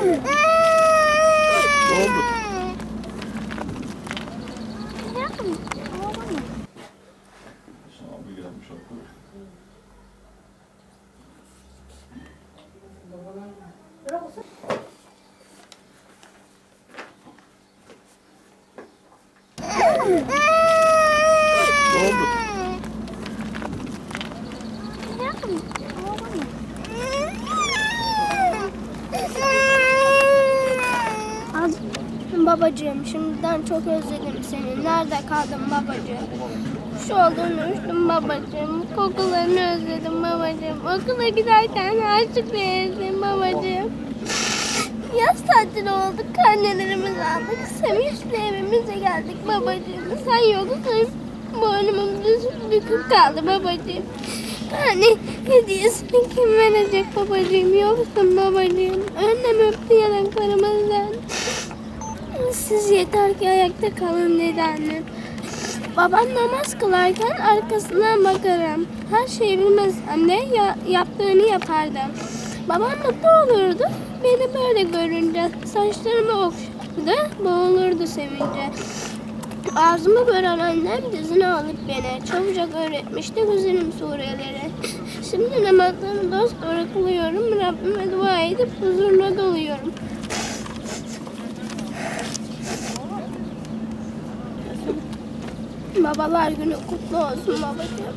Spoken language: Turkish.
Ne oldu? Abi gelmiş aklı. Ne oldu? Az babacığım şimdiden çok özledim seni. Nerede kaldın babacığım? Şu olduğunu üşüdüm babacığım. Kokularını özledim babacığım. Okula giderken harçlık verirdim babacığım. Yaz tatili olduk, karnelerimizi aldık. Sevinçle evimize geldik babacığım. Sen yoksun. Boynumum düz bükük kaldı babacığım. Hani hediyesini kim verecek babacığım? Yoksun babacığım. Annem Siz yeter ki ayakta kalın dedi annem. Babam namaz kılarken arkasından bakarım. Her şeyi bilmesem de ya- yaptığını yapardım. Babam mutlu olurdu. Beni böyle görünce saçlarımı okşardı. Boğulurdu sevince. Ağzımı gören annem dizine alıp beni çabucak öğretmişti güzelim sureleri. Şimdi namazlarımı dost doğru kılıyorum. Rabbime dua edip huzuruna doluyorum. Babalar günü kutlu olsun babacığım.